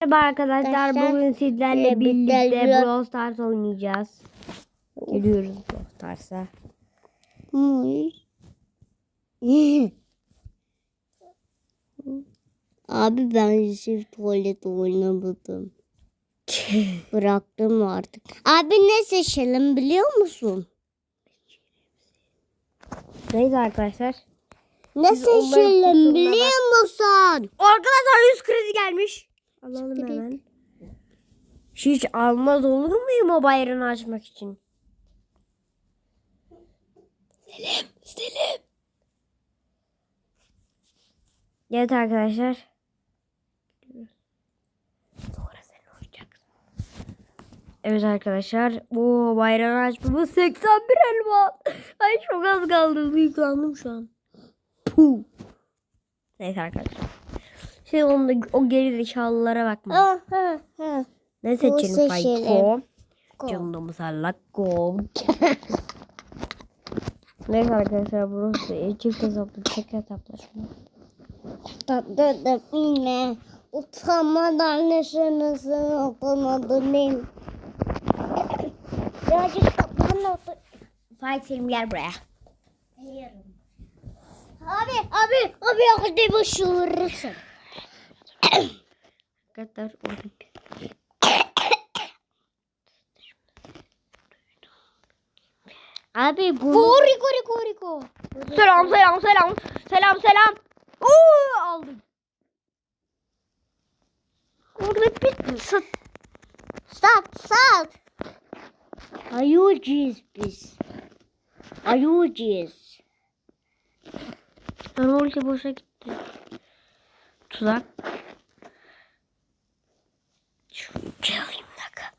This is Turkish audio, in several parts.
Merhaba arkadaşlar. Arkadaşlar, Bugün sizlerle e, birlikte Brawl- Stars oynayacağız. Geliyoruz Brawl Stars'a. Abi ben çift tuvalet oynamadım. Bıraktım artık. Abi ne seçelim biliyor musun? Neyse arkadaşlar. Ne Biz seçelim biliyor musun? Arkadaşlar 100 kredi gelmiş. Alalım Kredi. hemen. Hiç almaz olur muyum o bayrağını açmak için? Selim, Selim. Evet arkadaşlar. Sonra sen olacaksın. Evet arkadaşlar. Bu bayrağını açmamız 81 elma. Ay çok az kaldı. Büyüklandım şu an. Puh. Neyse arkadaşlar. Şimdi onda o geri zekalılara bakma. Ne seçelim. Fayko? Ko. Canım musallakko. Neyse arkadaşlar burası çift hesaplı tek hesaplaşma. Tatlı da yine utanmadan neşenizin okumadım benim. Birazcık kapağın otur. Selim gel buraya. Abi abi abi hadi başarırsın. Arkadaşlar orada bir Abi bunu... Riko Riko Riko. Selam selam selam. Selam selam. Oo aldım. Orada bir sat. Sat sat. Ayucuyuz biz. Ayucuyuz. Ben ulti boşa gitti. Tuzak. Şu Çalayım dakika.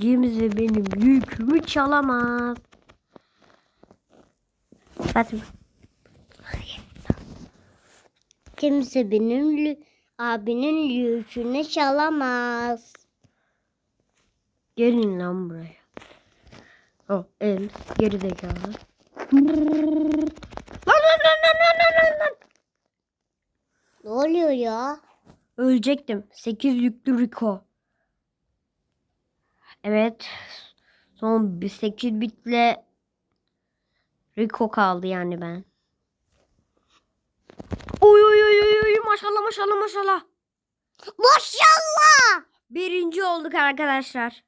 Kimse benim yükümü çalamaz. Fatma. Kimse benim abinin yükünü çalamaz. Gelin lan buraya. Oh el geri zekalı. Lan lan lan lan lan lan lan. Ne oluyor ya? Ölecektim. 8 yüklü Rico. Evet. Son bir 8 bitle Rico kaldı yani ben. Oy oy oy oy oy maşallah maşallah maşallah. Maşallah. Birinci olduk arkadaşlar.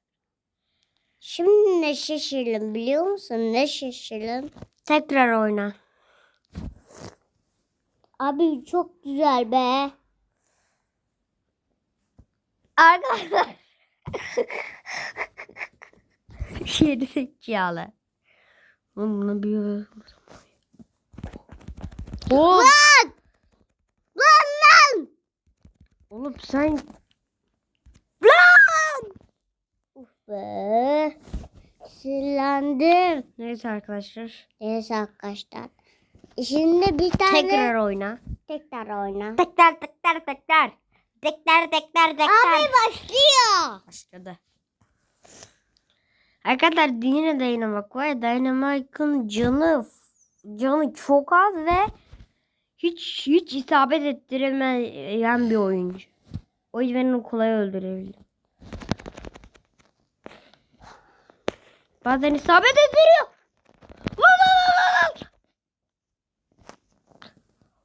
Şimdi ne şaşırdım biliyor musun? Ne şaşırdım? Tekrar oyna. Abi çok güzel be. Arkadaşlar. Yedi zekalı. Oğlum bunu bir... Oğlum. Lan! Lan lan! Oğlum sen Lan! Uf be. Sinirlendim. Neyse arkadaşlar. Neyse arkadaşlar. Şimdi bir tane Tekrar oyna. tekrar oyna. Tekrar tekrar tekrar. Tekrar tekrar tekrar. Abi başlıyor. Başladı. Arkadaşlar yine Dynamite var. Dynamite'ın canı canı çok az ve hiç hiç isabet ettiremeyen bir oyuncu. O yüzden onu kolay öldürebildim. Bazen isabet ettiriyor. Lan lan lan lan lan.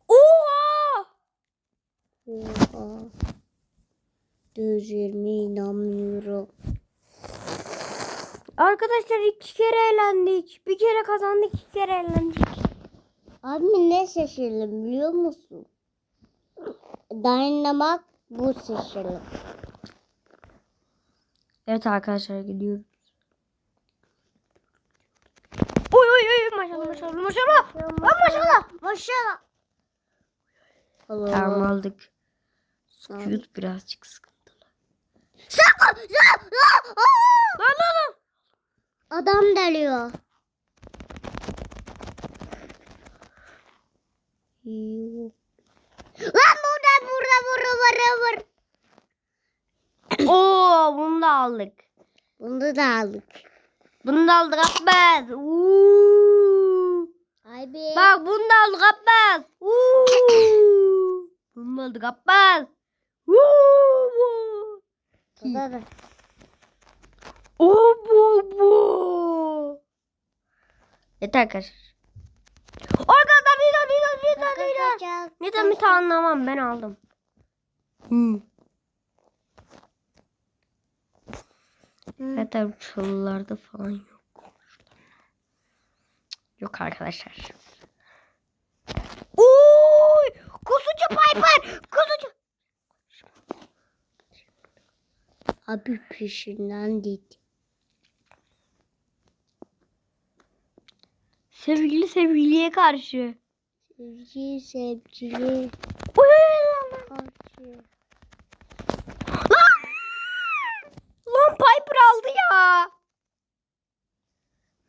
Oha! Oha. 120 inanmıyorum. Arkadaşlar iki kere eğlendik. Bir kere kazandık, iki kere eğlendik. Abi ne şaşırdım biliyor musun? Dynamite bu şaşırdım. Evet arkadaşlar gidiyoruz. Oy oy oy maşallah maşallah maşallah. Maşallah. Maşallah. Allah Tamam aldık. Sıkıyoruz birazcık sıkıntılı. Sakın! Sakın! Lan lan lan. Adam deliyor. Lan burada burada burada burada burada. Oo bunu da aldık. Bunu da aldık. Bunu da aldık Abbas. Uuu. Abi. Bak bunu da aldık Abbas. Uuu. Olmadı Abbas. Woo! Burada da. O bu bu. Yeter arkadaşlar. Arkadaşlar Nida Nida Nida Nida. Kaçacak. Nida mi anlamam ben aldım. Hmm. Zaten çalılarda falan yok. Yok arkadaşlar. Oy! Abi peşinden git. Sevgili sevgiliye karşı. Sevgili sevgili. Karşı. Lan! Lan Piper aldı ya.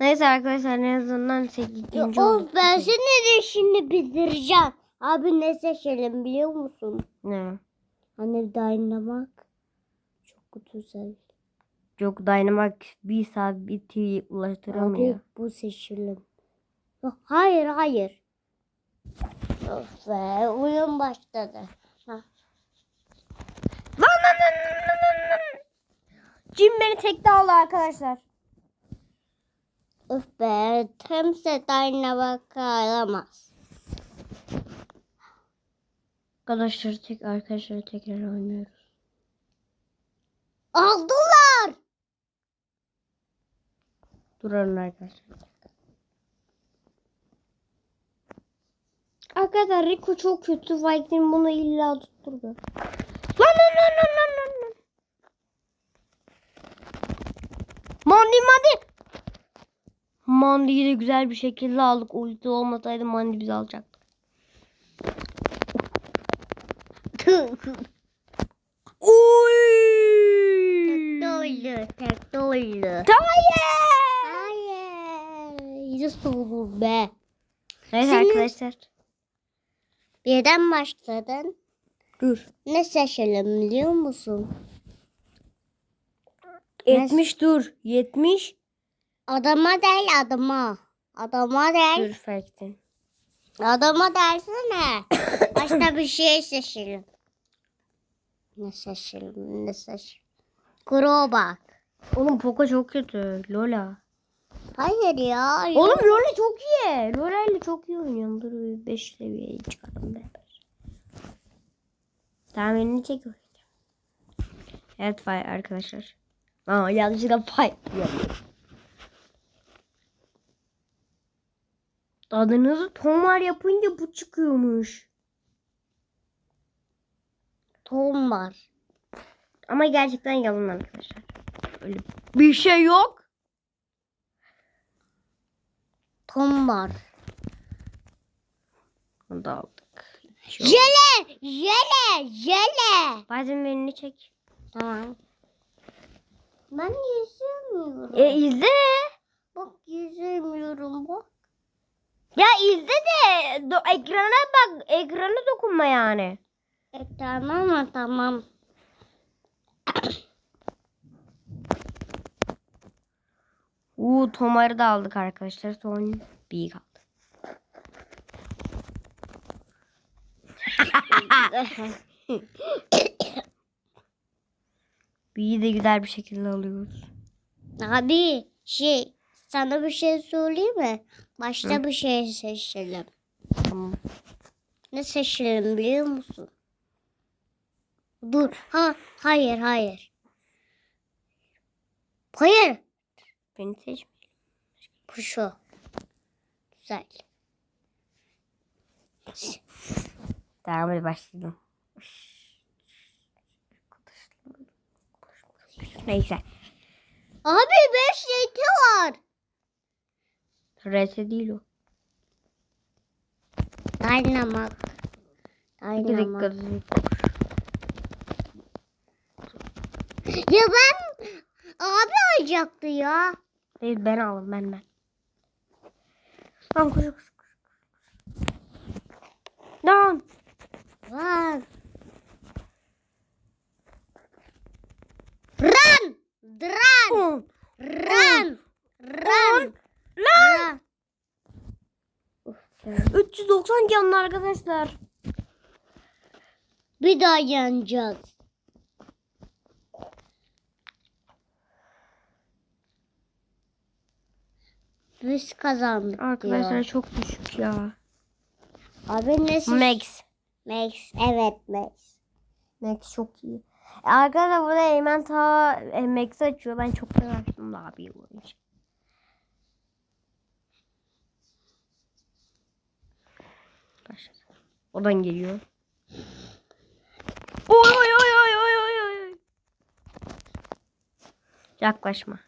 Neyse arkadaşlar en azından 8. Ya oldu. of ben seni de şimdi bitireceğim. Abi ne seçelim biliyor musun? Ne? Hani Dynamax. Çok güzel. Yok Dynamax bir saat biti ulaştıramıyor. Abi bu seçelim. Yok, Hayır hayır. Of be oyun başladı. Ha. Lan lan lan lan lan lan lan. Jim beni tekte aldı arkadaşlar. Of be kimse Dynamax'ı alamaz. Arkadaşlar tek arkadaşlar tekrar oynuyoruz. Aldılar. Duralım arkadaşlar. Arkadaşlar Rico çok kötü. Viking bunu illa tutturdu. Lan lan lan lan lan lan lan. Mandi Mandi. Mandi'yi de güzel bir şekilde aldık. Ulti olmasaydı Mandi bizi alacaktı. Oy! Tekli tekli. Hayır. Hayır. Nasıl olur be? Neyse Senin- arkadaşlar. Birden başladın. Dur. Ne seçelim biliyor musun? 70 dur. 70. Adama değil adama. Adama değil. Dur Faktin. Adama dersene. Başka bir şey seçelim. Ne seçelim? Ne seçelim? Kuro bak. Oğlum Poco çok kötü. Lola. Hayır ya. Oğlum Lola çok iyi. Lola ile çok iyi oynuyorum. Dur 5 seviyeye çıkalım beraber. Tahminini çek oynayacağım. Evet fay arkadaşlar. Aa yanlışlıkla fay. Adınızı Tomar yapınca bu çıkıyormuş. Tom var. Ama gerçekten yalan arkadaşlar. Öyle bir şey yok. Tom var. Bunu da aldık. Hiç yok. Jele! Jele! Jele! Bazen beni çek. Tamam. Ben yüzemiyorum. E izle. Bak yüzemiyorum bak. Ya izle de do- ekrana bak. Ekrana dokunma yani. E tamam mı tamam. Uuu Tomar'ı da aldık arkadaşlar. Son bir kaldı. B'yi de güzel bir şekilde alıyoruz. Abi şey sana bir şey söyleyeyim mi? Başta bir şey seçelim. Tamam. Ne seçelim biliyor musun? Dur. Ha hayır hayır. Hayır. Beni seç. Bu şu. Güzel. Tamam hadi başlayalım. Neyse. Abi 5 yeti var. RS değil o. Dynamax. dakika. Ya ben abi alacaktı ya. Değil ben aldım ben ben. Lan koş koş koş. Lan. Lan. Run. Run. Run. Run. Lan. Run. 390 canlı arkadaşlar. Bir daha yeneceğiz. Biz kazandık Arkadaşlar diyor. çok düşük ya. Abi ne siz- Max. Max. Evet Max. Max çok iyi. Arkadaşlar burada Eymen ta e, Max'i açıyor. Ben çok merak abi bu oyuncu. Odan geliyor. Oy oy oy oy oy oy oy. Yaklaşma.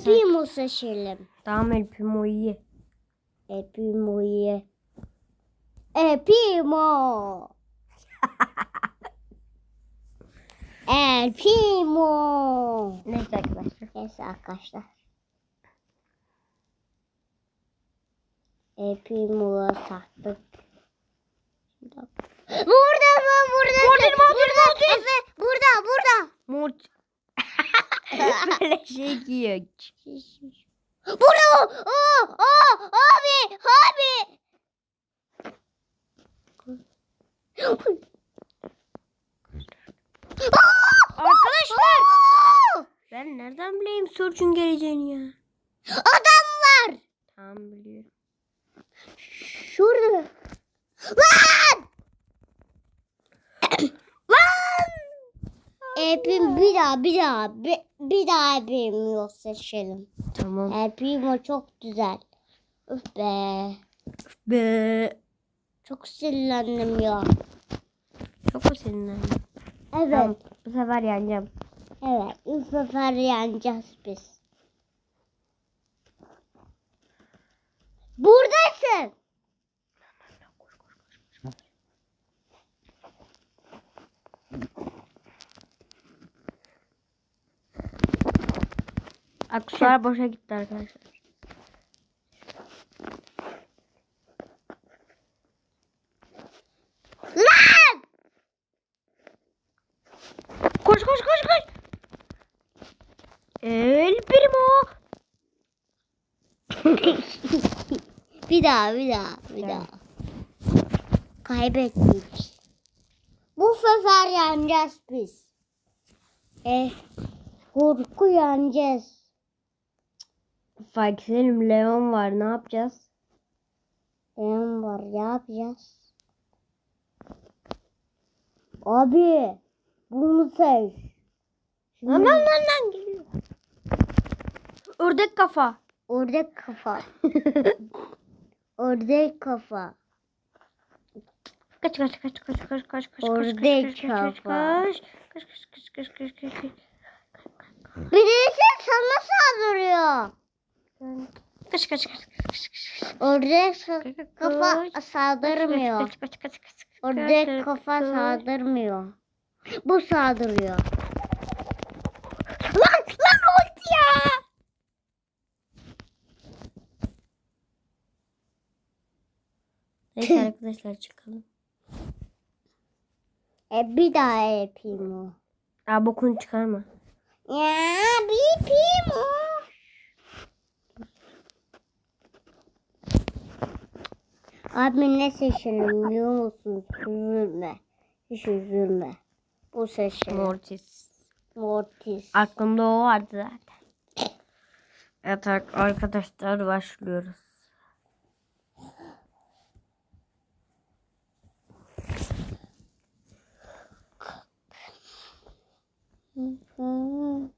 Epimo seçelim. Tamam El Primo iyi. Epimo'yu. Epimo. Epimo. Neyse arkadaşlar. Neyse arkadaşlar. Epimo'ya sattık. Burada mı? Burada. Mortis, Mortis, burada. Efe, burada. Burada. Mort. Böyle şey giyiyor. Burada. Aa, aa, abi. Abi. Arkadaşlar. Ben nereden bileyim Surge'un geleceğini ya? Adamlar. Tamam biliyorum. Şurada. Lan! Epim bir daha bir daha bir, bir daha epim yok seçelim. Tamam. Epim o çok güzel. Üf be. Be. Çok sinirlendim ya. Çok mu seninle? Evet. Tamam. Bu sefer yeneceğim. Evet. Bu sefer yeneceğiz biz. Buradasın. Aksesuar boşa gitti arkadaşlar. Lan! Koş koş koş koş. El Primo. Bir daha bir daha bir daha. Kaybettik. Bu sefer yeneceğiz biz. Eh, korku yeneceğiz. Fakir'im Leon var. Ne yapacağız? En var ne yapacağız? Abi bunu seç. Lan lan lan lan geliyor. Ördek kafa. Ördek kafa. Ördek kafa. Kaç kaç kaç kaç kaç kaç kaç Ördek kaç kaç kaç kaç kaç kaç kaç kaç kaç kaç Birisi sana saldırıyor. Kaç kaç kaç kaç kaç kaç kafa saldırmıyor. kaç kaç kaç kaç Ördek kafa saldırmıyor. Bu saldırıyor. Lan lan oldu ya. Neyse arkadaşlar çıkalım. E bir daha yapayım o. Aa bokunu çıkarma. Ya bir yapayım o. Abi ne seçelim biliyor musunuz? Üzülme. Hiç üzülme. Bu seçelim. Mortis. Mortis. Aklımda o vardı zaten. Evet ar- arkadaşlar başlıyoruz. Lan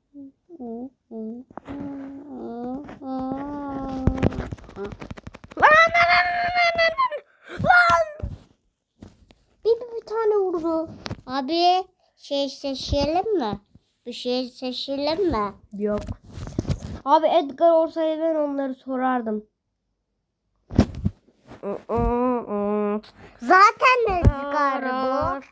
lan lan lan lan lan. Lan. Bir, bir tane vurdu. Abi şey seçelim mi? Bir şey seçelim mi? Yok. Abi Edgar olsaydı ben onları sorardım. Zaten Edgar bu.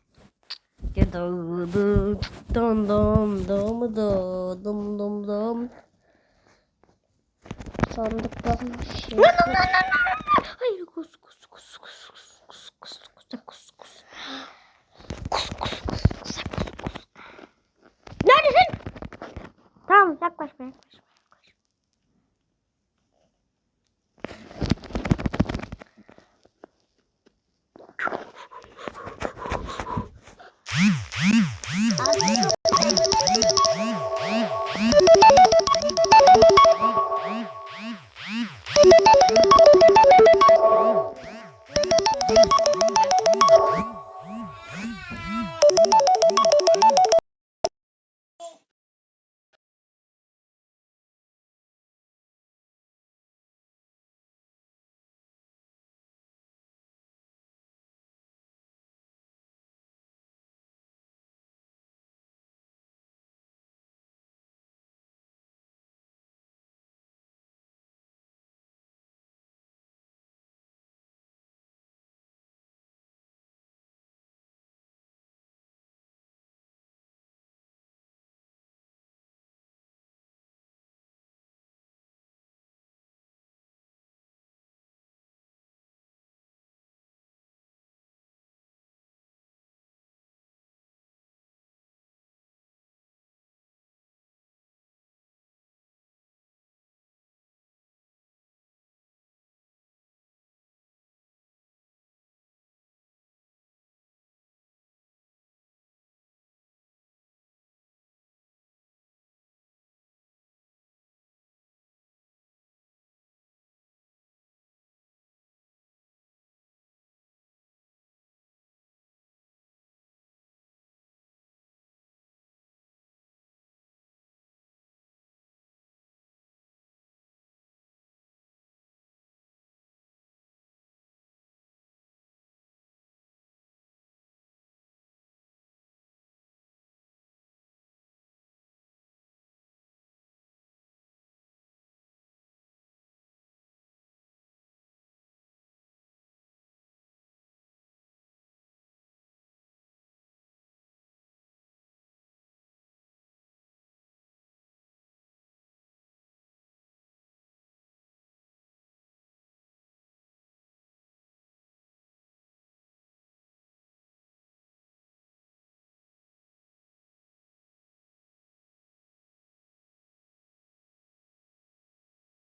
Dum dum dum dum dum dum şey. Lan. Hayır yaklaşma yaklaşma.